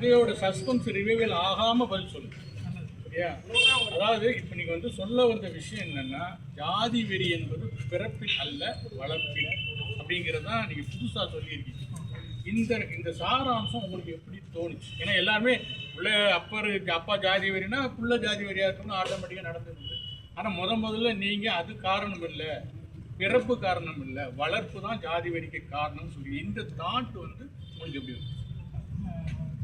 கதையோட suspense revival ஆகாமல் பதில் சொல்லு. சரியா? அதாவது இப்போ நீங்கள் வந்து சொல்ல வந்த விஷயம் என்னென்னா ஜாதி வெறி என்பது பிறப்பில் அல்ல வளர்ப்பில் அப்படிங்கிறது தான் நீங்கள் புதுசாக சொல்லியிருக்கீங்க. இந்த இந்த சாராம்சம் உங்களுக்கு எப்படி தோணுச்சு? ஏன்னா எல்லாருமே உள்ள அப்பர் அப்பா ஜாதி வரினா புள்ள ஜாதி வரியாக இருக்கணும் ஆட்டோமேட்டிக்காக நடந்துருது. ஆனால் முத முதல்ல நீங்கள் அது காரணம் இல்லை. பிறப்பு காரணம் இல்லை. வளர்ப்பு தான் ஜாதி வெறிக்கு காரணம்னு சொல்லி இந்த தாட் வந்து உங்களுக்கு எப்படி இருக்கும்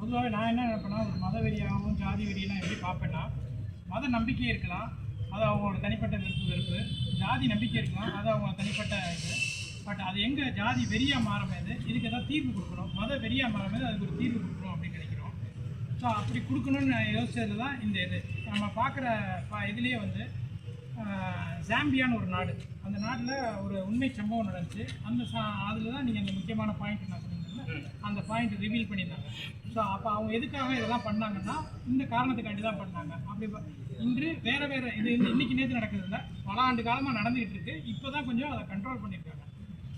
பொதுவாகவே நான் என்ன நினைப்பேன்னா ஒரு மத வெறியாகவும் ஜாதி வெறியெல்லாம் எப்படி பார்ப்பேன்னா மத நம்பிக்கை இருக்கலாம். அது அவங்களோட தனிப்பட்ட விருப்பு வெறுப்பு. ஜாதி நம்பிக்கை இருக்கலாம். அது அவங்களோட தனிப்பட்ட இது. பட் அது எங்கே ஜாதி வெறியாக மாறமேது இதுக்கு ஏதாவது தீர்வு கொடுக்கணும். மத வெறியாக மாறமேது அதுக்கு ஒரு தீர்வு கொடுக்கணும் அப்படின்னு நினைக்கிறோம். ஸோ அப்படி கொடுக்கணும்னு நான் யோசிச்சது தான் இந்த இது. நம்ம பார்க்குற பா இதுலேயே வந்து ஜாம்பியான்னு ஒரு நாடு. அந்த நாட்டில் ஒரு உண்மை சம்பவம் நடந்துச்சு. அந்த சா அதில் தான் நீங்கள் அந்த முக்கியமான பாயிண்ட் நான் சொன்னீங்கல்ல அந்த பாயிண்ட் ரிவீல் பண்ணியிருந்தாங்க. ஸோ அப்போ அவங்க எதுக்காக இதெல்லாம் பண்ணாங்கன்னா இந்த காரணத்துக்காண்டி தான் பண்ணாங்க. அப்படி இன்று வேறு வேறு இது இன்னைக்கு நேற்று நடக்கிறது இல்லை பல ஆண்டு காலமாக நடந்துகிட்டு இருக்கு. இப்போ தான் கொஞ்சம் அதை கண்ட்ரோல் பண்ணியிருக்காங்க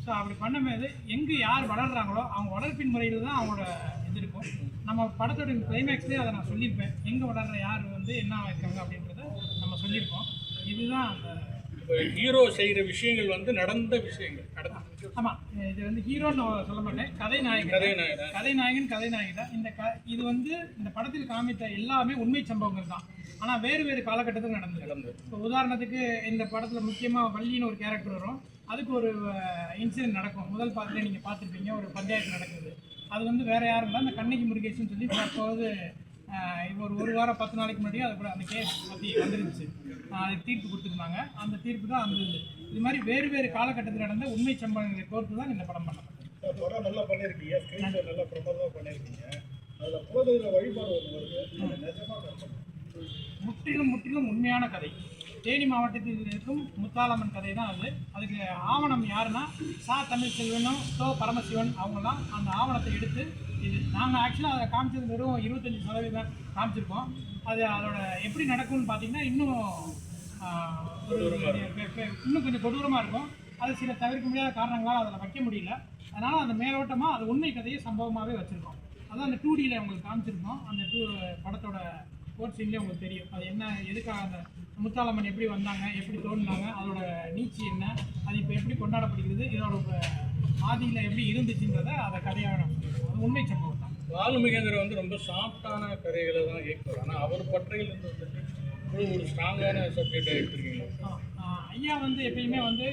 ஸோ அப்படி பண்ணும்போது எங்கே யார் வளர்கிறாங்களோ அவங்க வளர்ப்பின் முறையில் தான் அவங்களோட இது இருக்கும். நம்ம படத்தோட கிளைமேக்ஸ்லேயே அதை நான் சொல்லியிருப்பேன். எங்கே வளர்ற யார் வந்து என்ன இருக்காங்க அப்படின்றத நம்ம சொல்லியிருக்கோம் இதுதான் அந்த ஹீரோ செய்கிற விஷயங்கள் வந்து நடந்த விஷயங்கள். நடந்த ஆமாம் இது வந்து ஹீரோன்னு சொல்ல மாட்டேன். கதை நாயகன் கதைநாயகன். கதை நாயகன் கதை நாயகன் தான் இந்த க இது வந்து இந்த படத்தில் காமித்த எல்லாமே உண்மை சம்பவங்கள் தான். ஆனால் வேறு வேறு காலகட்டத்தில் நடந்தது. நடந்தது. இப்போ உதாரணத்துக்கு இந்த படத்தில் முக்கியமாக வள்ளின்னு ஒரு கேரக்டர் வரும். அதுக்கு ஒரு இன்சிடென்ட் நடக்கும். முதல் பாட்டில் நீங்கள் பார்த்துருப்பீங்க. ஒரு பஞ்சாயத்து நடக்குது. அது வந்து வேற யாரும் இல்லை. அந்த கண்ணகி முருகேசன் சொல்லி அப்போது ஒரு ஒரு வாரம் பத்து நாளைக்கு முன்னாடி அது கூட அந்த கேஸ் பற்றி வந்துருந்துச்சு. தீர்ப்பு கொடுத்துருந்தாங்க. அந்த தீர்ப்பு தான் அந்த இது. மாதிரி வேறு வேறு காலகட்டத்தில் நடந்த உண்மை சம்பவங்களை கோர்த்து தான் இந்த படம் பண்ணப்பட்டது. நல்லா பண்ணியிருக்கீங்க நல்லா பிரமாதமாக பண்ணியிருக்கீங்க அதில் போதையில் வழிபாடு ஒன்று வருது. முற்றிலும் முற்றிலும் உண்மையான கதை. தேனி மாவட்டத்தில் இருக்கும் முத்தாலம்மன் கதை தான் அது. அதுக்கு ஆவணம் யாருன்னா சா. தமிழ் செல்வனும் தோ பரமசிவன் அவங்க தான் அந்த ஆவணத்தை எடுத்து இது நாங்கள் ஆக்சுவலாக அதை காமிச்சது வெறும் இருபத்தஞ்சி சதவீதம் காமிச்சிருக்கோம். அது அதோட எப்படி நடக்கும்னு பார்த்தீங்கன்னா இன்னும் இன்னும் கொஞ்சம் கொடூரமாக இருக்கும். அது சில தவிர்க்க முடியாத காரணங்களால் அதில் வைக்க முடியல. அதனால் அந்த மேலோட்டமாக அது உண்மை கதையை சம்பவமாகவே வச்சுருக்கோம். அதான் அந்த டூ டியில் உங்களுக்கு காமிச்சிருக்கோம். அந்த டூ படத்தோட கோட் சீன்லேயே உங்களுக்கு தெரியும். அது என்ன எதுக்காக அந்த முத்தாலம்மன் எப்படி வந்தாங்க எப்படி தோணுனாங்க அதோட நீச்சி என்ன அது இப்போ எப்படி கொண்டாடப்படுகிறது இதோட ஆதியில் எப்படி இருந்துச்சுன்றதை அதை கதையாக உண்மை சம்பவம் தான். வால்மீகிங்கிற வந்து ரொம்ப சாஃப்டான கதைகளை தான் இயக்குவார். ஆனால் அவர் பற்றையில் இருந்து வந்துட்டு ஒரு ஸ்ட்ராங்கான சப்ஜெக்டை எடுத்திருக்கீங்க ஆ, ஆ, ஐயா வந்து எப்பயுமே வந்து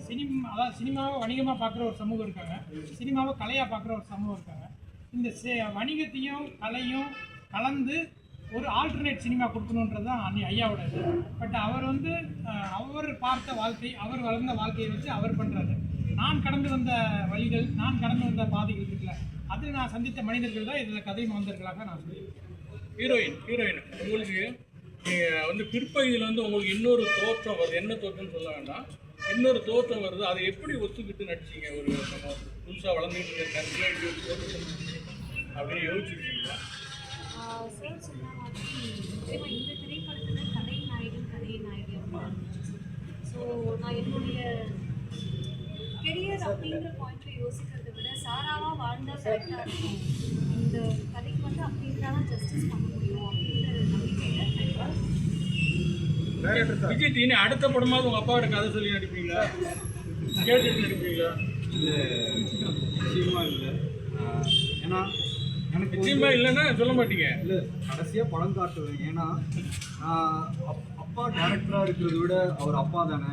சினிமா அதாவது சினிமாவை வணிகமாக பார்க்குற ஒரு சமூகம் இருக்காங்க. சினிமாவை கலையாக பார்க்குற ஒரு சமூகம் இருக்காங்க. இந்த சே- வணிகத்தையும் கலையும் கலந்து ஒரு ஆல்டர்னேட் சினிமா கொடுக்கணுன்றது தான் அன்னி ஐயாவோட இது. பட் அவர் வந்து அவர் பார்த்த வாழ்க்கை அவர் வளர்ந்த வாழ்க்கையை வச்சு அவர் பண்ணுறாரு நான் கடந்து வந்த வழிகள் நான் கடந்து வந்த பாதைகள் இருக்குல்ல அது நான் சந்தித்த மனிதர்கள் தான் இதில் கதை மாந்தர்களாக நான் சொல்லியிருக்கேன் ஹீரோயின் ஹீரோயின் உங்களுக்கு நீங்கள் வந்து பிற்பகுதியில் வந்து உங்களுக்கு இன்னொரு தோற்றம் வருது. என்ன தோற்றம்னு சொல்ல வேண்டாம். இன்னொரு தோற்றம் வருது. அதை எப்படி ஒத்துக்கிட்டு நடிச்சீங்க? ஒரு புதுசாக வளர்ந்துட்டு இருக்க அப்படின்னு யோசிச்சிருக்கீங்களா? நிச்சயமா இந்த திரைப்படத்தில் கதை நாயகன் கதை நாயகி ஸோ நான் என்னுடைய கெரியர் அப்படிங்கிற பாயிண்ட்ல யோசிக்கிறதை விட சாராவா வாழ்ந்தா கரெக்டாக இருக்கும். இந்த கதைக்கு வந்து அப்படி இருந்தாலும் ஜஸ்டிஸ் பண்ண முடியும் அப்படின்ற நம்பிக்கையில் விஜய் இனி அடுத்த படமாவது உங்கள் அப்பாவோட கதை சொல்லி நடிப்பீங்களா கேட்டுட்டு நடிப்பீங்களா இல்லை நிச்சயமா இல்லை. ஏன்னா நிச்சயமா இல்லைன்னா சொல்ல மாட்டீங்க. இல்லை கடைசியாக படம் காட்டுவேன். ஏன்னா அப்பா டேரக்டராக இருக்கிறத விட அவர் அப்பா தானே.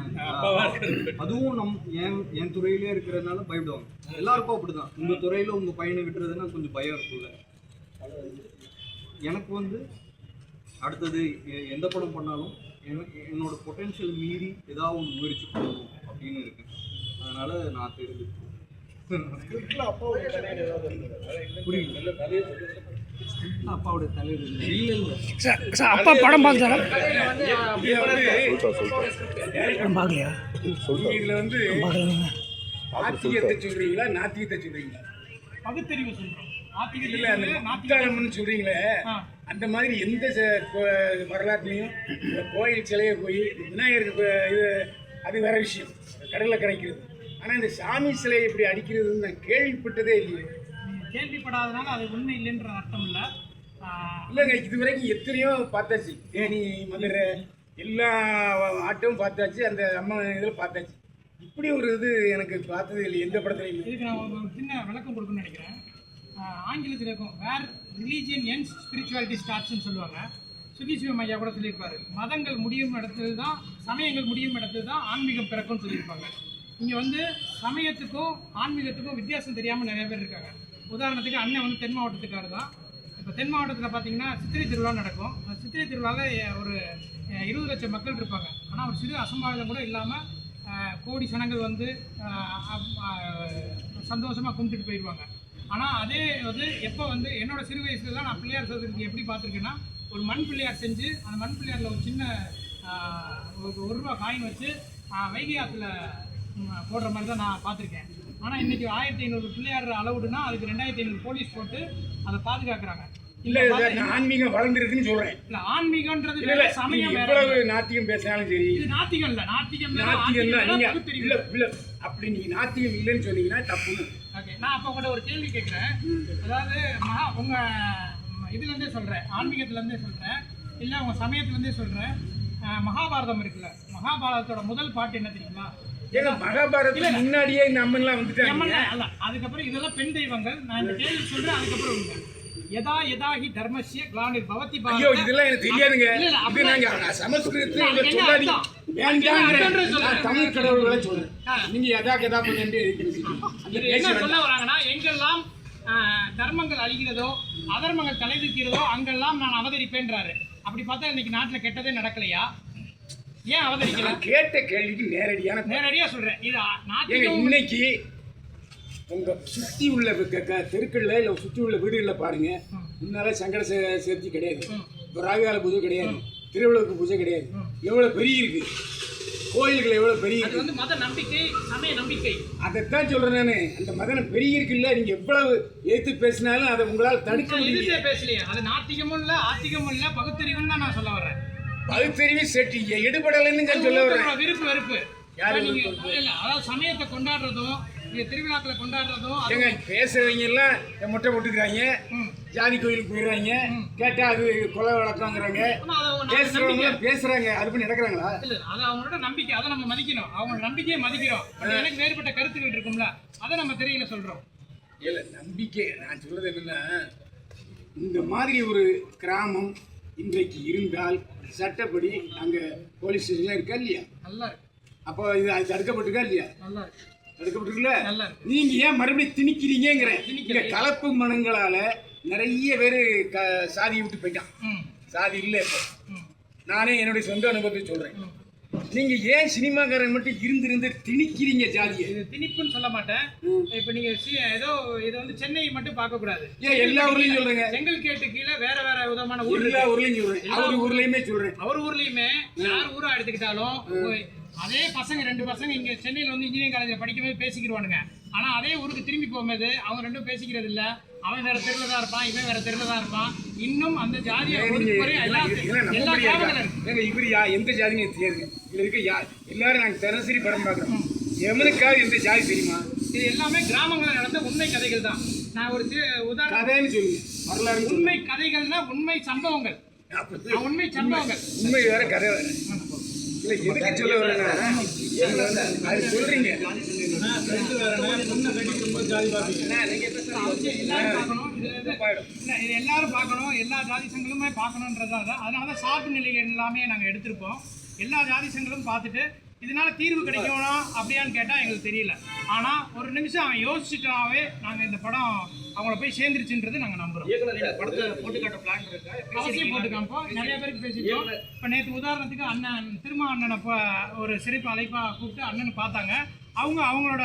அதுவும் நம் என் என் துறையிலே இருக்கிறதுனால பயப்படுவாங்க. எல்லாருக்கும் அப்படிதான். உங்க துறையில உங்க பையனை விட்டுறதுன்னா கொஞ்சம் பயம் இருக்கும்ல. எனக்கு வந்து அடுத்தது எந்த படம் பண்ணாலும் என்னோட பொட்டென்ஷியல் மீறி ஏதாவது ஒன்று முயற்சி பண்ணணும் அப்படின்னு இருக்கேன். அதனால நான் தெரிஞ்சு ஸ்கிரிப்டில் அப்பாவோட தலையில் ஏதாவது இருந்தது புரியல நல்ல கதையை சொல்லுங்க அப்பாவோட தலைவர் இல்லை இல்லை அப்பா படம் பார்த்தாரா இதுல வந்து ஆத்திகத்தை சொல்றீங்களா நாத்திகத்தை சொல்றீங்களா? பகுத்தறிவு சொல்கிறோம் இல்ல அந்த ஆ. அந்த மாதிரி எந்த வரலாற்றுலையும் இந்த கோயில் சிலையை போய் விநாயகருக்கு இது அது வேற விஷயம். கடலில் கிடைக்கிறது ஆனால் இந்த சாமி சிலையை இப்படி அடிக்கிறதுன்னு நான் கேள்விப்பட்டதே இல்லையே. கேள்விப்படாதனால அது உண்மை இல்லைன்ற அர்த்தம் இல்லை. இல்லைங்க இது வரைக்கும் எத்தனையோ பார்த்தாச்சு. தேனி மதுரை எல்லா ஆட்டும் பார்த்தாச்சு. அந்த அம்மா இதில் பார்த்தாச்சு. இப்படி ஒரு இது எனக்கு பார்த்தது இல்லை எந்த படத்துலையுமே. இதுக்கு நான் ஒரு சின்ன விளக்கம் கொடுக்கணும்னு நினைக்கிறேன். ஆங்கிலத்தில் இருக்கும் வேர் ரிலீஜியன் என்ஸ் ஸ்பிரிச்சுவாலிட்டி ஸ்டார்ட்ஸ்னு சொல்லுவாங்க. சுகீசிவம் ஐயா கூட சொல்லியிருப்பாரு. மதங்கள் முடியும் இடத்துல தான் சமயங்கள் முடியும் இடத்துல தான் ஆன்மீகம் பிறக்கும்னு சொல்லியிருப்பாங்க. இங்கே வந்து சமயத்துக்கும் ஆன்மீகத்துக்கும் வித்தியாசம் தெரியாமல் நிறைய பேர் இருக்காங்க. உதாரணத்துக்கு அண்ணன் வந்து தென் மாவட்டத்துக்காரர் தான். இப்போ தென் மாவட்டத்தில் பார்த்தீங்கன்னா சித்திரை திருவிழா நடக்கும். அந்த சித்திரை திருவிழாவில் ஒரு இருபது லட்சம் மக்கள் இருப்பாங்க. ஆனால் ஒரு சிறு அசம்பாவிதம் கூட இல்லாமல் கோடி சனங்கள் வந்து சந்தோஷமாக கும்பிட்டுட்டு போயிடுவாங்க. ஆனால் அதே வந்து எப்போ வந்து என்னோடய சிறு வயசுலலாம் நான் பிள்ளையார் சதுர்த்தி எப்படி பார்த்துருக்கேன்னா ஒரு மண் பிள்ளையார் செஞ்சு அந்த மண் பிள்ளையாரில் ஒரு சின்ன ஒரு ஒரு ரூபா காயின் வச்சு வைகை ஆற்றுல போடுற மாதிரி தான் நான் பார்த்துருக்கேன். ஆனால் இன்றைக்கி ஆயிரத்தி ஐநூறு பிள்ளையார் அளவுடுனா அதுக்கு ரெண்டாயிரத்தி ஐநூறு போலீஸ் போட்டு அதை பாதுகாக்கிறாங்க. இல்லை ஆன்மீகம் வளர்ந்துருக்குன்னு இல்லை இல்லை இல்லை சமயம். எவ்வளவு நாத்தியம் பேசினாலும் சரி. இது நாத்திகம் இல்லை நாத்திகம் இல்ல. இல்ல அப்படி நீங்க நாத்தியம் இல்லைன்னு சொன்னீங்கன்னா ஓகே நான் அப்போ கூட ஒரு கேள்வி கேட்குறேன் அதாவது மகா உங்கள் இதுலேருந்தே சொல்கிறேன் ஆன்மீகத்துலேருந்தே சொல்கிறேன் இல்லை உங்கள் சமயத்துலேருந்தே சொல்கிறேன் மகாபாரதம் இருக்குல்ல மகாபாரதத்தோட முதல் பாட்டு என்ன தெரியுமா? ஏங்க மகாபாரதத்துக்கு முன்னாடியே இந்த அம்மன்லாம் வந்துட்டாங்க. அல்ல அதுக்கப்புறம் இதெல்லாம் பெண் தெய்வங்கள். நான் இந்த கேள்வி சொல்கிறேன் அதுக்கப்புறம் யதா ஹி தர்மஸ்ய கிளானிர் பவதி ஐயோ இதெல்லாம் எனக்கு தெரியாதுங்க. அப்படிலாம் நாங்க. சமஸ்கிருதத்துல சொல்லாதீங்க சொல்றேன். தமிழ் கடவுள்களை சொல்றேன். நீங்க எதா கதா என்ன சொல்ல வராங்கன்னா எங்கெல்லாம் தர்மங்கள் அழிகிறதோ அதர்மங்கள் தலைதூக்கிறதோ அங்கெல்லாம் நான் அவதரிப்பேன்றாரு. அப்படி பார்த்தா இன்னைக்கு நாட்டுல கெட்டதே நடக்கலையா? ஏன் அவதரிக்கல? நான் கேட்ட கேள்விக்கு நேரடியான பதில். நேரடியா சொல்றேன். இது நாட்டிகம் இன்னைக்கு உங்க சுத்தி உள்ள தெருக்கள்ல இல்ல சுத்தி உள்ள வீடுகளில் பாருங்க. முன்னால சங்கட சே- சேர்த்தி கிடையாது. ராகுகால பூஜை கிடையாது. திருவிழாவுக்கு பூஜை கிடையாது. எவ்வளவு பெரிய இருக்கு? கோயில்கள் எவ்வளவு பெரிய அது வந்து மத நம்பிக்கை சமய நம்பிக்கை. அதைத்தான் சொல்றேன் நானு. அந்த மதனை பெரிய இருக்குல்ல நீங்க எவ்வளவு ஏத்து பேசினாலும் அதை உங்களால் தடுக்க நான் முடியல பேசலையே. அது நாத்திகமும் இல்ல ஆத்திகமும் இல்ல பகுத்தறிவுன்னு தான் நான் சொல்ல வரேன் பகுத்தறிவு செட்டி. எடுபடலைன்னு நான் சொல்ல வரேன் விருப்பு வெறுப்பு. அதாவது சமயத்தை கொண்டாடுறதும் நீங்க திருவிழாக்களை கொண்டாடுறதும் ஏங்க பேசுறவங்க எல்லாம் மொட்டை போட்டுக்கிறாங்க. ஜாதி கோயிலுக்கு போயிடுறாங்க. கேட்டா அது கொலை வழக்கங்கிறாங்க. பேசுறவங்க பேசுறாங்க. அது பண்ணி நடக்கிறாங்களா? இல்ல அது அவங்களோட நம்பிக்கை. அதை நம்ம மதிக்கணும். அவங்க நம்பிக்கையை மதிக்கிறோம். எனக்கு வேறுபட்ட கருத்துக்கள் இருக்கும்ல. அதை நம்ம திரையில சொல்றோம். இல்ல நம்பிக்கை. நான் சொல்றது என்னன்னா இந்த மாதிரி ஒரு கிராமம் இன்றைக்கு இருந்தால் சட்டப்படி அங்க போலீஸ் ஸ்டேஷன்லாம் இருக்கா இல்லையா? நல்லா இருக்கு. அப்போ இது அது தடுக்கப்பட்டிருக்கா இல்லையா? நல்லா இருக்கு. தடுக்கப்பட்டிருக்குல்ல? நல்லா இருக்கு. நீங்க ஏன் மறுபடியும் திணிக்கிறீங்கிறேன் திணிக்கல. இந்த கலப்பு மனங்களால நிறைய பேர் க சாதியை விட்டு போயிட்டான். சாதி இல்லை இப்போ. நானே என்னுடைய சொந்த அனுபவத்தை சொல்றேன். ம். நீங்க ஏன் சினிமாக்காரன் மட்டும் இருந்து இருந்து திணிக்கிறீங்க ஜாதியை? இது திணிப்புன்னு சொல்ல மாட்டேன். இப்போ நீங்க சி- ஏதோ இது வந்து சென்னை மட்டும் பார்க்க கூடாது. ஏன் எல்லா ஊர்லயும் சொல்றேங்க? செங்கல் கேட்டு கீழே வேற வேற விதமான ஊர் எல்லா இருக்கு. ஊர்லயும் சொல்றேன். அவர் ஊர்லயுமே சொல்றேன். அவர் ஊர்லயுமே யார் ஊரா எடுத்துக்கிட்டாலும் அதே பசங்க ரெண்டு பசங்க இங்க சென்னையில வந்து இன்ஜினியரிங் காலேஜ்ல படிக்கும்போது பேசிக்கிடுவானுங்க ஆனா அதே ஊருக்கு திரும்பி போகும்போது அவங்க ரெண்டும் பேசிக்கிறது இல்ல. அவன் வேற தெருல தான் இருப்பான் இவன் வேற தெருல தான் இருப்பான். இன்னும் அந்த ஜாதியை நீங்க ஒதுக்குமுறை எல்லா ஏங்க இவர் யா எந்த ஜாதின்னு எனக்கு தெரியாது. இதுல இருக்க யா எல்லாரும் நாங்க தினசரி படம் பார்க்குறோம். எவனுக்காவது எந்த ஜாதி தெரியுமா? இது எல்லாமே கிராமங்களில் நடந்த உண்மை கதைகள் தான். நான் ஒரு உதாரணம் கதைன்னு வரலாறு சொல்லுங்க உண்மை கதைகள்னா உண்மை சம்பவங்கள். உண்மை சம்பவங்கள். உண்மை வேற கதை வேற. இல்ல எதுக்கு சொல்ல வரேன்னா அது சொல்றீங்க. அவசியம் எல்லாரும் பார்க்கணும் இதுல இருந்து இல்ல, இது எல்லாரும் பார்க்கணும் எல்லா ஜாதி சங்களுமே பார்க்கணுன்றதால தான் அதனால தான் சார்பு நிலைகள் எல்லாமே நாங்கள் எடுத்திருப்போம் எல்லா ஜாதி சங்களும் பார்த்துட்டு இதனால தீர்வு கிடைக்குமா அப்படியான்னு கேட்டால் எங்களுக்கு தெரியல ஆனால் ஒரு நிமிஷம் அவன் யோசிச்சுட்டாவே நாங்கள் இந்த படம் அவங்கள போய் சேர்ந்துருச்சுன்றது நாங்கள் நம்புறோம் அவசியம் போட்டு காமிப்போம். நிறைய பேருக்கு பேசிட்டோம் இப்போ நேற்று உதாரணத்துக்கு அண்ணன் திருமா அண்ணனை இப்போ ஒரு சிறப்பு அழைப்பாக கூப்பிட்டு அண்ணனை பார்த்தாங்க அவங்க அவங்களோட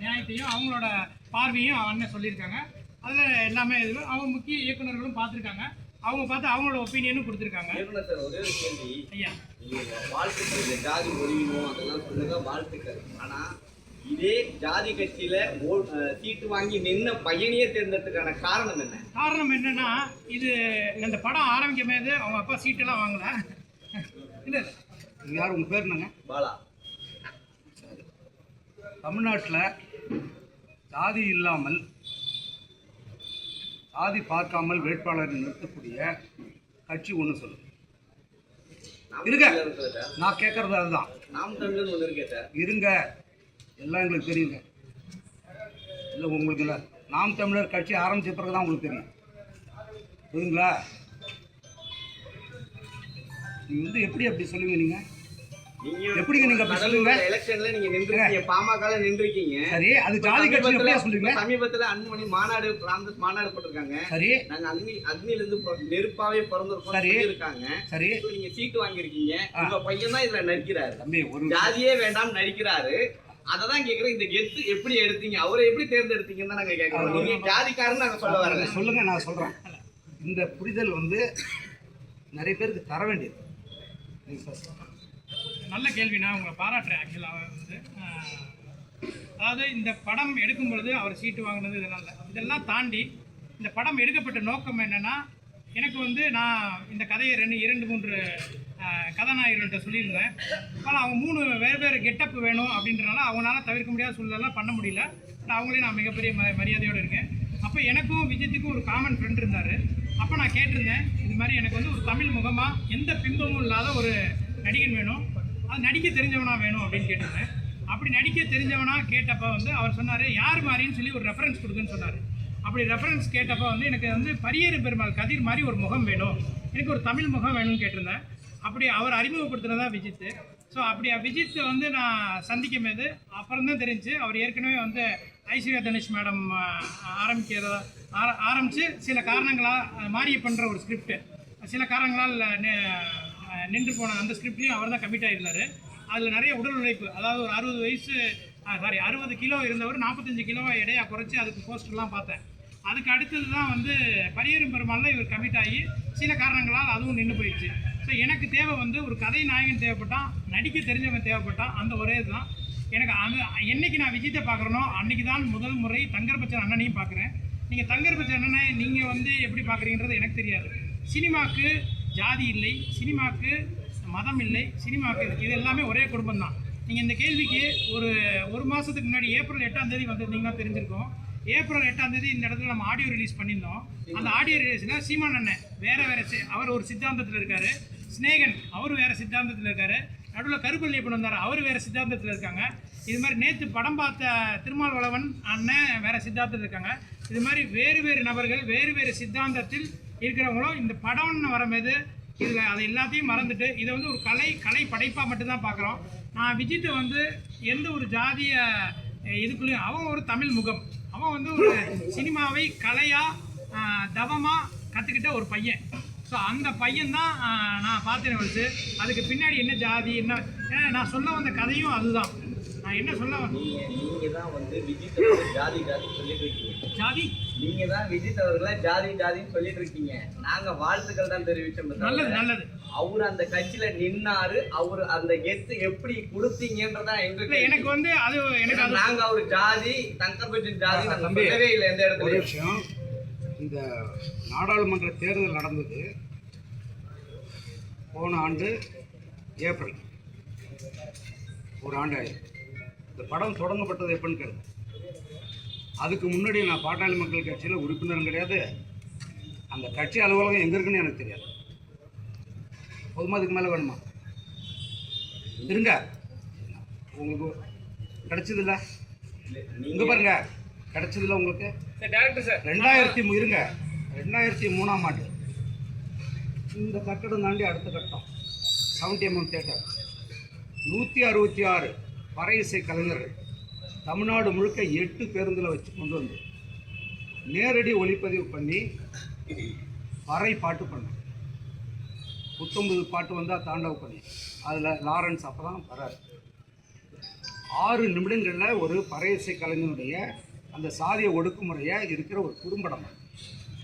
நியாயத்தையும் அவங்களோட பார்வையும் அண்ணன் சொல்லியிருக்காங்க. அதில் எல்லாமே இது. அவங்க முக்கிய இயக்குனர்களும் பார்த்துருக்காங்க. அவங்க பார்த்து அவங்களோட ஒப்பீனியனும் கொடுத்துருக்காங்க. இயக்குனர் சார் ஒரே ஒரு கேள்வி. ஐயா. வாழ்த்துக்கள் ஜாதி ஒழியணும் அதெல்லாம் சொல்லுங்க வாழ்த்துக்கள். ஆனா இதே ஜாதி கட்சியில சீட்டு வாங்கி நின்ன பையனையே தேர்ந்தெடுத்துக்கான காரணம் என்ன? காரணம் என்னன்னா இது இந்த படம் ஆரம்பிக்கும் போது அவங்க அப்பா சீட்டெல்லாம் வாங்கல. இல்லை. இல்லை யார் உங்கள் பேர் என்னங்க? பாலா. தமிழ்நாட்டில் ஜாதி இல்லாமல் சாதி பார்க்காமல் வேட்பாளரை நிறுத்தக்கூடிய கட்சி ஒன்று சொல்லு நாம் இருங்க. நான் கேட்கறது அதுதான். நாம் தமிழர் ஒன்று இருக்கே சார். இருங்க. எல்லாம் எங்களுக்கு தெரியுங்க. இல்லை உங்களுக்கு இல்லை. நாம் தமிழர் கட்சி ஆரம்பிச்ச பிறகு தான் உங்களுக்கு தெரியும். புரியுங்களா நீங்க வந்து எப்படி அப்படி சொல்லுவீங்க நீங்க நீங்க? எப்படிங்க நீங்க அப்படி சொல்லுங்க? எலெக்ஷன்ல நீங்க நின்றுருக்கீங்க பாமக நின்றுருக்கீங்க. சரி அது ஜாதி கட்சி எப்படியா சமீபத்துல அன்புமணி மாநாடு ராமதாஸ் மாநாடு போட்டிருக்காங்க. சரி. நாங்க அக்னி அக்னில இருந்து நெருப்பாவே பிறந்திருக்கோம் சரி. இருக்காங்க சரி. நீங்க சீட்டு வாங்கியிருக்கீங்க. உங்க பையன் தான் இதுல நடிக்கிறாரு. தம்பி ஒரு ஜாதியே வேண்டாம் நடிக்கிறாரு. அததான் கேக்குறேன் இந்த கெத்து எப்படி எடுத்தீங்க? அவரை எப்படி தேர்ந்தெடுத்தீங்கன்னு தான் நாங்க கேக்குறோம். நீங்க ஜாதிக்காரன்னு நாங்க சொல்ல வரல. சொல்லுங்க நான் சொல்றேன். இந்த புரிதல் வந்து நிறைய பேருக்கு தர வேண்டியது. நல்ல கேள்வி நான் உங்களை பாராட்டுறேன் ஆக்சுவலாக வந்து. அதாவது இந்த படம் எடுக்கும் பொழுது அவர் சீட்டு வாங்கினது இதனால் இதெல்லாம் தாண்டி இந்த படம் எடுக்கப்பட்ட நோக்கம் என்னென்னா எனக்கு வந்து நான் இந்த கதையை ரெண்டு இரண்டு மூன்று கதாநாயகர்கள்ட்ட சொல்லியிருந்தேன். ஆனால் அவங்க மூணு வேறு வேறு கெட்டப் வேணும் அப்படின்றனால அவங்களால தவிர்க்க முடியாத சூழ்நிலாம் பண்ண முடியல. பட் அவங்களையும் நான் மிகப்பெரிய ம மரியாதையோடு இருக்கேன். அப்போ எனக்கும் விஜயத்துக்கும் ஒரு காமன் ஃப்ரெண்ட் இருந்தார். அப்போ நான் கேட்டிருந்தேன் இது மாதிரி எனக்கு வந்து ஒரு தமிழ் முகமாக எந்த பிம்பமும் இல்லாத ஒரு நடிகன் வேணும். அது நடிக்க தெரிஞ்சவனா வேணும் அப்படின்னு கேட்டிருந்தேன் அப்படி நடிக்க தெரிஞ்சவனா கேட்டப்ப வந்து அவர் சொன்னார் யார் மாதிரின்னு சொல்லி ஒரு ரெஃபரன்ஸ் கொடுக்குன்னு சொன்னார். அப்படி ரெஃபரன்ஸ் கேட்டப்ப வந்து எனக்கு வந்து பரியேறு பெருமாள் கதிர் மாதிரி ஒரு முகம் வேணும். எனக்கு ஒரு தமிழ் முகம் வேணும்னு கேட்டிருந்தேன் அப்படி அவர் அறிமுகப்படுத்தினதா விஜித் ஸோ அப்படி விஜித்தை வந்து நான் சந்திக்கும் போது அப்புறம் தான் தெரிஞ்சு அவர் ஏற்கனவே வந்து ஐஸ்வர்யா தனுஷ் மேடம் ஆரம்பிக்கிறதா ஆர ஆரம்பித்து சில காரணங்களால் பண்ணுற ஒரு ஸ்கிரிப்ட் சில காரணங்களால் நின்று போன அந்த ஸ்கிரிப்ட்லையும் அவர் தான் கமிட் ஆகிருந்தார் அதில் நிறைய உடல் உழைப்பு அதாவது ஒரு அறுபது வயசு சாரி அறுபது கிலோ இருந்தவர் நாற்பத்தஞ்சு கிலோவை எடையா குறைச்சி அதுக்கு போஸ்டர்லாம் பார்த்தேன். அதுக்கு அடுத்தது தான் வந்து பரியரும் பெருமாளில் இவர் கமிட் ஆகி சில காரணங்களால் அதுவும் நின்று போயிடுச்சு. ஸோ எனக்கு தேவை வந்து ஒரு கதை நாயகன் தேவைப்பட்டான் நடிக்க தெரிஞ்சவன் தேவைப்பட்டான் அந்த ஒரே இதுதான். எனக்கு அந்த என்றைக்கு நான் விஜயத்தை பார்க்குறேனோ அன்றைக்கி தான் முதல் முறை தங்கர்பச்சன் அண்ணனையும் பார்க்குறேன். நீங்கள் தங்கர்பச்சன் அண்ணனை நீங்கள் வந்து எப்படி பார்க்குறீங்கன்றது எனக்கு தெரியாது. சினிமாவுக்கு ஜாதி இல்லை சினிமாவுக்கு மதம் இல்லை சினிமாவுக்கு இது- எல்லாமே ஒரே குடும்பம் தான் நீங்கள் இந்த கேள்விக்கு ஒரு ஒரு மாதத்துக்கு முன்னாடி ஏப்ரல் எட்டாம் தேதி வந்திருந்தீங்கன்னா தெரிஞ்சிருக்கும். ஏப்ரல் எட்டாம் தேதி இந்த இடத்துல நம்ம ஆடியோ ரிலீஸ் பண்ணியிருந்தோம். அந்த ஆடியோ ரிலீஸில் சீமான் அண்ணன் வேறு வேறு அவர் ஒரு சித்தாந்தத்தில் இருக்கார். ஸ்னேகன் அவர் வேறு சித்தாந்தத்தில் இருக்கார். நடுவில் கருப்பள்ளியப்பன் வந்தார் அவர் வேறு சித்தாந்தத்தில் இருக்காங்க. இது மாதிரி நேற்று படம் பார்த்த திருமால் வளவன் அண்ணன் வேறு சித்தாந்தத்தில் இருக்காங்க. இது மாதிரி வேறு வேறு நபர்கள் வேறு வேறு சித்தாந்தத்தில் இருக்கிறவங்களும் இந்த படம்னு வரும்போது இதில் அதை எல்லாத்தையும் மறந்துட்டு இதை வந்து ஒரு கலை கலை படைப்பாக மட்டும்தான் பார்க்குறோம். நான் விஜித்தை வந்து எந்த ஒரு ஜாதிய இதுக்குள்ளேயும் அவன் ஒரு தமிழ் முகம். அவன் வந்து ஒரு சினிமாவை கலையாக தவமாக கற்றுக்கிட்ட ஒரு பையன். ஸோ அந்த பையன் தான் நான் பார்த்தேன் வச்சு அதுக்கு பின்னாடி என்ன ஜாதி என்ன ஏன்னா நான் சொல்ல வந்த கதையும் அதுதான். நான் என்ன சொல்ல நீங்க நீங்க தான் வந்து விஜித் அவர்கள் ஜாதி ஜாதி சொல்லிட்டு இருக்கீங்க ஜாதி? நீங்க தான் விஜித் அவர்களை ஜாதி ஜாதின்னு சொல்லிட்டு இருக்கீங்க நாங்க வாழ்த்துக்கள் தான் தெரிவிச்சோம் நல்லது நல்லது. அவர் அந்த கட்சியில நின்னாரு. அவர் அந்த கெத்து எப்படி கொடுத்தீங்கன்றதான் இல்லை எங்களுக்கு எனக்கு வந்து அது எனக்கு நாங்க அவர் ஜாதி தங்கர் பச்சன் ஜாதி நாங்க சொல்லவே இல்லை எந்த ஒரு இடத்துல விஷயம். இந்த நாடாளுமன்ற தேர்தல் நடந்தது போன ஆண்டு ஏப்ரல். ஒரு ஆண்டு ஆயிடுச்சு இந்த படம் தொடங்கப்பட்டது எப்படின்னு கேளுங்க. அதுக்கு முன்னாடி நான் பாட்டாளி மக்கள் கட்சியில் உறுப்பினரும் கிடையாது. அந்த கட்சி அலுவலகம் எங்கே இருக்குன்னு எனக்கு தெரியாது. போதுமா அதுக்கு மேலே வேணுமா? இருங்க. உங்களுக்கு கிடைச்சதில்ல? இங்க பாருங்க. கிடைச்சதில்ல உங்களுக்கு? ரெண்டாயிரத்தி இருங்க. ரெண்டாயிரத்தி மூணாம் ஆண்டு. இந்த கட்டடம் தாண்டி அடுத்த கட்டம். செவன்டி எம்எம் தேட்டர் நூற்றி அறுபத்தி ஆறு. பறை இசை கலைஞர்கள் தமிழ்நாடு முழுக்க எட்டு பேருந்தில் வச்சு கொண்டு வந்து நேரடி ஒளிப்பதிவு பண்ணி பறை பாட்டு பண்ணேன் புத்தொம்பது பாட்டு வந்தால் தாண்டவ பண்ணி அதில் லாரன்ஸ் அப்போ தான் வராரு ஆறு நிமிடங்களில் ஒரு பறை இசை கலைஞனுடைய அந்த சாதிய ஒடுக்குமுறையை இருக்கிற ஒரு குறும்படம்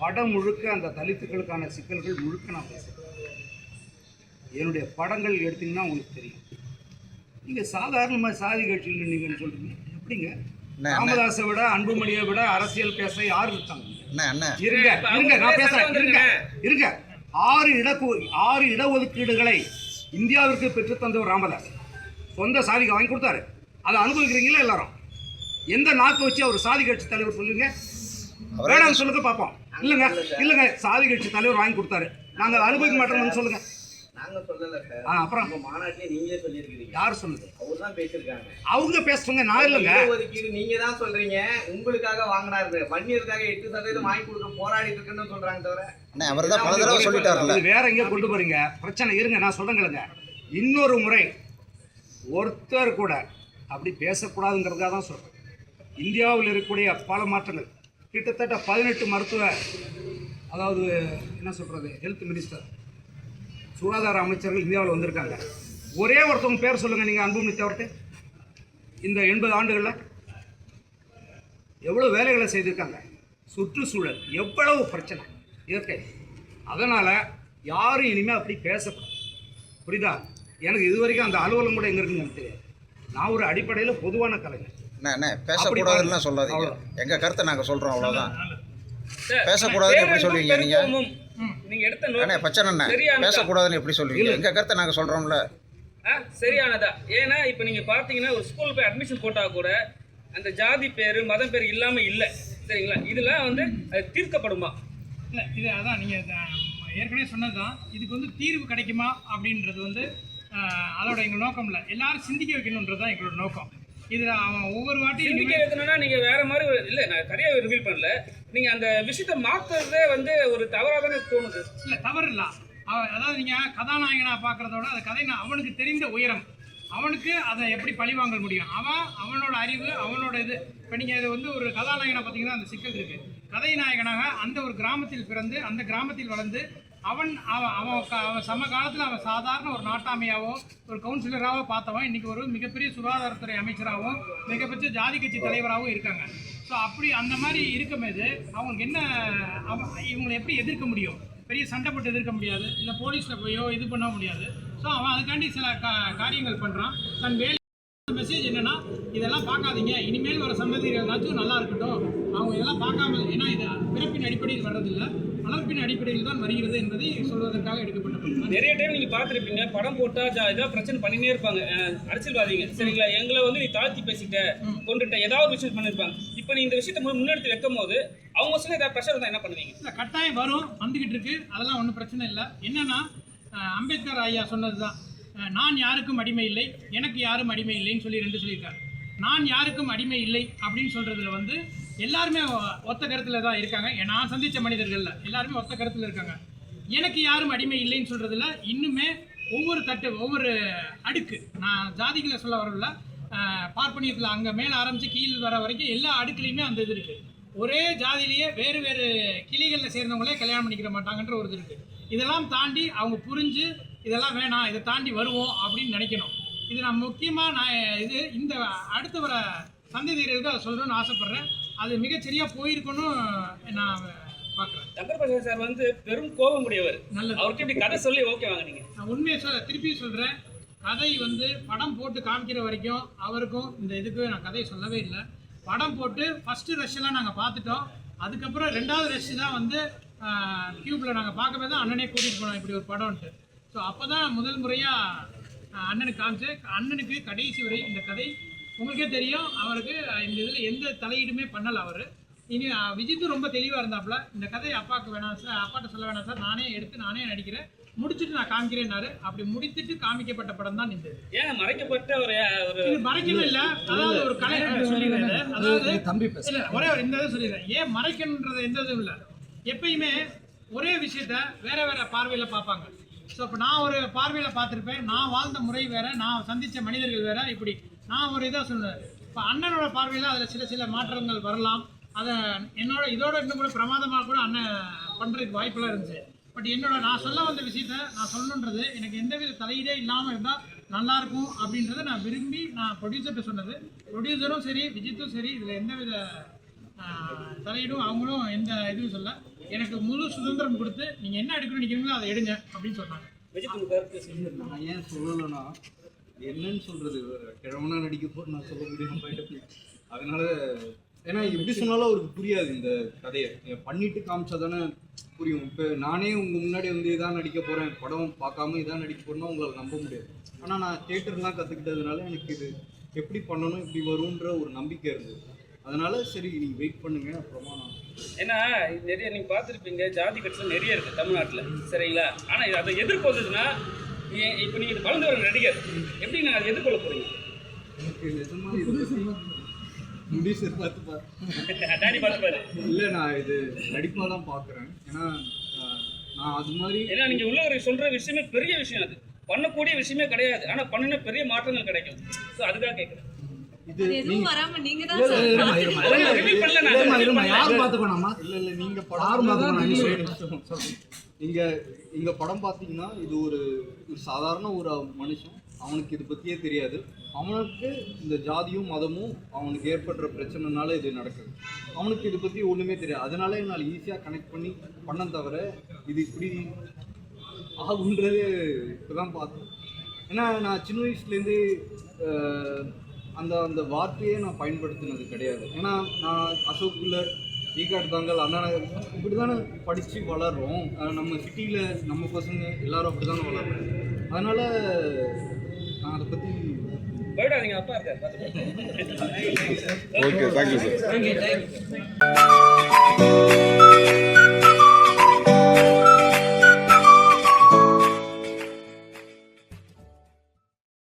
படம் முழுக்க அந்த தலித்துக்களுக்கான சிக்கல்கள் முழுக்க நான் பேசுகிறேன் என்னுடைய படங்கள் எடுத்தீங்கன்னா உங்களுக்கு தெரியும். நீங்கள் சாதாரணமாக சாதி கட்சியில் நீங்கன்னு சொல்றீங்க? எப்படிங்க? ராமதாஸை விட அன்புமணியை விட அரசியல் பேச யார் இருக்காங்க? இருங்க இருங்க நான் பேசுறேன். இருங்க இருங்க. ஆறு இடக்கு ஆறு இடஒதுக்கீடுகளை இந்தியாவிற்கு பெற்றுத் தந்தவர் ராமதாஸ். சொந்த சாதிக்கு வாங்கி கொடுத்தாரு. அதை அனுபவிக்கிறீங்களா எல்லாரும்? எந்த நாக்கு வச்சு அவர் சாதி கட்சி தலைவர் சொல்லுங்க வேணாம் சொல்லுங்க பார்ப்போம். இல்லைங்க இல்லைங்க சாதி கட்சி தலைவர் வாங்கி கொடுத்தாரு. நாங்கள் அதை அனுபவிக்க மாட்டோம்னு சொல்லுங்க நாங்க சொல்லல சார் ஆ அப்புறம்? மாநாட்டிலே நீங்களே சொல்லியிருக்கிறீங்க. யார் சொல்லுது அவர் தான் பேசியிருக்காங்க. அவங்க பேசுறவங்க நான் இல்லைங்க. ஒதுக்கீடு நீங்க தான் சொல்றீங்க. உங்களுக்காக வாங்கினாரு. வன்னியருக்காக எட்டு சதவீதம் வாங்கி கொடுக்க போராடிட்டு இருக்குன்னு சொல்றாங்க தவிர அண்ணே அவர் தான் பல தடவை சொல்லிட்டாருல்ல. இது வேற எங்கேயோ கொண்டு போறீங்க. பிரச்சனை இருங்க நான் சொல்றேங்க இன்னொரு முறை ஒருத்தர் கூட அப்படி பேசக்கூடாதுங்கிறதுக்காக தான் சொல்றேன். இந்தியாவில் இருக்கக்கூடிய பல மாற்றங்கள். கிட்டத்தட்ட பதினெட்டு மருத்துவ அதாவது என்ன சொல்றது ஹெல்த் மினிஸ்டர் சுகாதார அமைச்சர்கள் இந்தியாவில் வந்திருக்காங்க. ஒரே ஒருத்தவங்க பேர் சொல்லுங்க நீங்க அன்புமணி தவிர்த்து. இந்த எண்பது ஆண்டுகளில் எவ்வளோ வேலைகளை செய்திருக்காங்க. சுற்றுச்சூழல் எவ்வளவு பிரச்சனை. இயற்கை. அதனால் யாரும் இனிமேல் அப்படி பேசக்கூடாது புரியுதா? எனக்கு இது வரைக்கும் அந்த அலுவலகம் கூட எங்கே இருக்குன்னு எனக்கு தெரியாது. நான் ஒரு அடிப்படையில் பொதுவான கலைஞர் அண்ணே அண்ணே பேசக்கூடாதுன்னு சொல்லாதீங்க. அவ்வளோ. எங்க கருத்தை நாங்க சொல்றோம் அவ்வளவுதான். சார், பேசக்கூடாதுன்னு எப்படி சொல்லுவீங்க நீங்க? நீங்க எடுத்த அண்ணே நோக்கம் பச்சன் அண்ணே சரியானதா? பேசக்கூடாதுன்னு எப்படி சொல்லுவீங்க எங்க கருத்தை நாங்க சொல்றோம்ல. ஆ, சரியானதா? ஏன்னா இப்போ நீங்க பார்த்தீங்கன்னா ஒரு ஸ்கூல் போய் அட்மிஷன் போட்டா கூட அந்த ஜாதி பேரு மதம் பேர் இல்லாம இல்ல. சரிங்களா? இதெல்லாம் வந்து அது தீர்க்கப்படுமா? இல்லை இது அதான் நீங்கள் ஏற்கனவே சொன்னது தான் இதுக்கு வந்து தீர்வு கிடைக்குமா அப்படின்றது வந்து அதோட எங்கள் நோக்கம் இல்லை எல்லாரும் சிந்திக்க வைக்கணுன்றது தான் எங்களோட நோக்கம். இதில் அவன் ஒவ்வொரு வாட்டியும் சிந்திக்க இனிமேல் வைக்கணும்னா நீங்க வேற மாதிரி இல்ல நான் சரியா ரிவீல் பண்ணல. நீங்க அந்த விஷயத்தை மாத்துறதே வந்து ஒரு தவறா தானே தோணுது. இல்லை தவறு இல்லை. அவன் அதாவது நீங்கள் கதாநாயகனாக பார்க்குறதோட அந்த கதை அவனுக்கு தெரிந்த உயரம். அவனுக்கு அதை எப்படி பழிவாங்க முடியும்? அவன் அவனோட அறிவு அவனோட இது. இப்போ நீங்கள் இது வந்து ஒரு கதாநாயகனை பார்த்தீங்கன்னா அந்த சிக்கல் இருக்குது கதை நாயகனாக அந்த ஒரு கிராமத்தில் பிறந்து அந்த கிராமத்தில் வளர்ந்து அவன் அவன் அவன் க- அவன் சம காலத்தில் அவன் சாதாரண ஒரு நாட்டாமையாவோ ஒரு கவுன்சிலராகவோ பார்த்தவன். இன்றைக்கி ஒரு மிகப்பெரிய சுகாதாரத்துறை அமைச்சராகவும் மிகப்பெரிய ஜாதி கட்சி தலைவராகவும் இருக்காங்க. ஸோ அப்படி அந்த மாதிரி இருக்கும்போது அவங்களுக்கு என்ன அவ- இவங்களை எப்படி எதிர்க்க முடியும்? பெரிய சண்டை போட்டு எதிர்க்க முடியாது. இல்லை போலீஸில் போயோ இது பண்ண முடியாது. ஸோ அவன் அதுக்காண்டி சில கா காரியங்கள் பண்ணுறான் தன் வேலை மெசேஜ் என்னன்னா இதெல்லாம் பார்க்காதீங்க. இனிமேல் வர சந்ததிகள்னாச்சும் நல்லா இருக்கட்டும். அவங்க இதெல்லாம் பார்க்காம ஏன்னா இது பிறப்பின் அடிப்படையில் வர்றதில்லை. வளர்ப்பின் அடிப்படையில் தான் வருகிறது என்பதை சொல்வதற்காக எடுக்கப்பட்ட படம். நிறைய டைம் நீங்க பார்த்துருப்பீங்க படம் போட்டா ஜா- ஏதாவது பிரச்சனை பண்ணினே இருப்பாங்க. அரசியல்வாதிங்க. சரிங்களா? எங்களை வந்து நீ தாழ்த்தி பேசிட்ட கொண்டுட்ட ஏதாவது விஷயம் பண்ணிருப்பாங்க. இப்போ நீ இந்த விஷயத்தை முன் முன்னெடுத்து வைக்கும் போது அவங்க சொல்ல ஏதாவது ப்ரெஷர் வந்தா என்ன பண்ணுவீங்க? இல்லை கட்டாயம் வரும். வந்துக்கிட்டு இருக்கு. அதெல்லாம் ஒன்றும் பிரச்சனை இல்லை. என்னன்னா அம்பேத்கர் ஐயா சொன்னது தான் நான் யாருக்கும் அடிமை இல்லை எனக்கு யாரும் அடிமை இல்லைன்னு சொல்லி ரெண்டு சொல்லியிருக்காரு. நான் யாருக்கும் அடிமை இல்லை அப்படின்னு சொல்கிறதுல வந்து எல்லாருமே ஒத்த கருத்தில் தான் இருக்காங்க. நான் சந்தித்த மனிதர்களில் எல்லாருமே ஒத்த கருத்தில் இருக்காங்க. எனக்கு யாரும் அடிமை இல்லைன்னு சொல்கிறதுல இன்னுமே ஒவ்வொரு தட்டு ஒவ்வொரு அடுக்கு நான் ஜாதிகளை சொல்ல வரல பார்ப்பனியத்தில் அங்கே மேலே ஆரம்பித்து கீழ் வர வரைக்கும் எல்லா அடுக்குலையுமே அந்த இது இருக்குது ஒரே ஜாதியிலேயே வேறு வேறு கிளிகளில் சேர்ந்தவங்களே கல்யாணம் பண்ணிக்கிற மாட்டாங்கன்ற ஒரு இது இருக்குது இதெல்லாம் தாண்டி அவங்க புரிஞ்சு இதெல்லாம் வேணாம் இதை தாண்டி வருவோம் அப்படின்னு நினைக்கணும். இது நான் முக்கியமாக நான் இது இந்த அடுத்து வர சந்ததியர்களுக்கு அதை சொல்லணும்னு ஆசைப்பட்றேன். அது மிகச்சரியாக போயிருக்கணும் நான் பார்க்குறேன். சங்கர் சார் வந்து பெரும் கோபம் உடையவர் நல்லது. அவர்கிட்ட இப்படி கதை சொல்லி ஓகே வாங்க நீங்க. நான் உண்மையை சொல்ல திருப்பி சொல்கிறேன் கதை வந்து படம் போட்டு காமிக்கிற வரைக்கும் அவருக்கும் இந்த இதுக்கு நான் கதையை சொல்லவே இல்லை. படம் போட்டு ஃபஸ்ட்டு ரஷ்ஷெல்லாம் நாங்கள் பார்த்துட்டோம். அதுக்கப்புறம் ரெண்டாவது ரஷ் தான் வந்து டியூப்பில் நாங்கள் பார்க்கும்போது தான் அண்ணனே கூட்டிகிட்டு போனோம் இப்படி ஒரு படம்ன்ட்டு. ஸோ அப்போ தான் முதல் முறையாக அண்ணனுக்கு காமிச்சு அண்ணனுக்கு கடைசி வரை இந்த கதை. உங்களுக்கே தெரியும் அவருக்கு இந்த இதில் எந்த தலையீடுமே பண்ணலை அவர். இனி விஜித்தும் ரொம்ப தெளிவாக இருந்தாப்புல இந்த கதையை அப்பாவுக்கு வேணாம் சார் அப்பாட்ட சொல்ல வேணாம் சார் நானே எடுத்து நானே நடிக்கிறேன். முடிச்சுட்டு நான் காமிக்கிறேன்னாரு. அப்படி முடித்துட்டு காமிக்கப்பட்ட படம் தான் இந்த இது. ஏன் மறைக்கப்பட்ட ஒரு ஒரு இது மறைக்கணும் இல்ல. அதாவது ஒரு கலை சொல்லிடுறேன் அதாவது தம்பி இல்ல ஒரே ஒரு இந்த இது சொல்லிடுறேன். ஏன் மறைக்கணுன்றது எந்த இதுவும் இல்லை. எப்பயுமே ஒரே விஷயத்த வேற வேற பார்வையில பார்ப்பாங்க. ஸோ இப்போ நான் ஒரு பார்வையில் பார்த்துருப்பேன். நான் வாழ்ந்த முறை வேற நான் சந்தித்த மனிதர்கள் வேற இப்படி. நான் ஒரு இதாக சொல்லுவேன். இப்போ அண்ணனோட பார்வையில் அதில் சில சில மாற்றங்கள் வரலாம். அதை என்னோட இதோட இன்னும் கூட பிரமாதமாக கூட அண்ணன் பண்ணுறதுக்கு வாய்ப்பெல்லாம் இருந்துச்சு. பட் என்னோட நான் சொல்ல வந்த விஷயத்த நான் சொல்லணுன்றது எனக்கு எந்தவித தலையீடே இல்லாமல் இருந்தால் நல்லாயிருக்கும் அப்படின்றத நான் விரும்பி நான் ப்ரொடியூசர்கிட்ட சொன்னது. ப்ரொடியூசரும் சரி விஜித்தும் சரி இதில் எந்தவித தலையீடும் அவங்களும் எந்த இதுவும் சொல்ல. எனக்கு முழு சுதந்திரம் கொடுத்து நீங்கள் என்ன எடுக்கணும்னு நினைக்கிறீங்களோ அதை எடுங்க அப்படின்னு சொன்னாங்க. நான் ஏன் சொல்லலைன்னா என்னன்னு சொல்றது கிழவனா நடிக்க போது நான் சொல்ல முடியும் போயிட்டு அதனால ஏன்னா எப்படி சொன்னாலும் அவருக்கு புரியாது இந்த கதையை. நீங்க பண்ணிட்டு காமிச்சா தானே புரியும். இப்போ நானே உங்க முன்னாடி வந்து இதான் நடிக்க போறேன். படம் பார்க்காம இதான் நடிக்க போறேன்னா உங்களால் நம்ப முடியாது. ஆனால் நான் தேட்டர்லாம் கற்றுக்கிட்டதுனால எனக்கு இது எப்படி பண்ணணும் இப்படி வரும்ன்ற ஒரு நம்பிக்கை இருந்தது. அதனால சரி நீங்க வெயிட் பண்ணுங்க அப்புறமா நான் ஏன்னா நிறைய நீங்க பார்த்துருப்பீங்க ஜாதி கட்சிகள் நிறைய இருக்கு தமிழ்நாட்டில் சரிங்களா? ஆனா இது அதை எதிர்கொள்றதுன்னா இப்போ நீங்க இது வளர்ந்து வர நடிகர் எப்படி நான் அதை எதிர்கொள்ள பத்தி ப்ரொடியூசர் பார்த்து இல்லை நான் இது நடிப்பாக தான் பார்க்குறேன். ஏன்னா நான் அது மாதிரி ஏன்னா நீங்க உள்ளவரை சொல்ற விஷயமே பெரிய விஷயம் அது. பண்ணக்கூடிய விஷயமே கிடையாது. ஆனா பண்ணின பெரிய மாற்றங்கள் கிடைக்கும். ஸோ அதுக்காக கேட்குறேன் இது எதுவும் வராம நீங்க தான் இல்ல, இருமா, இல்லை இல்லை படம் சொல்லு. இங்க இங்க படம் பார்த்தீங்கன்னா இது ஒரு ஒரு சாதாரண ஒரு மனுஷன். அவனுக்கு இது பத்தியே தெரியாது. அவனுக்கு இந்த ஜாதியும் மதமும் அவனுக்கு ஏற்படுற பிரச்சனைனால இது நடக்குது. அவனுக்கு இது பத்தி ஒண்ணுமே தெரியாது. அதனால என்னால் ஈஸியா கனெக்ட் பண்ணி பண்ண தவிர இது இப்படி ஆகுன்றது இப்பதான் பார்த்தேன். ஏன்னா நான் சின்ன வயசுலேருந்து அந்த அந்த வார்த்தையே நான் பயன்படுத்தினது கிடையாது. ஏன்னா நான் அசோக் குல்லர் ஈகாட் தாங்கல் அண்ணா இப்படி தானே படித்து வளர்றோம். நம்ம சிட்டியில் நம்ம பசங்க எல்லாரும் அப்படி தானே வளர்றோம் அதனால் நான் அதை பற்றி பயப்படாதீங்க அப்பா இருக்காரு okay thank you sir thank you thank you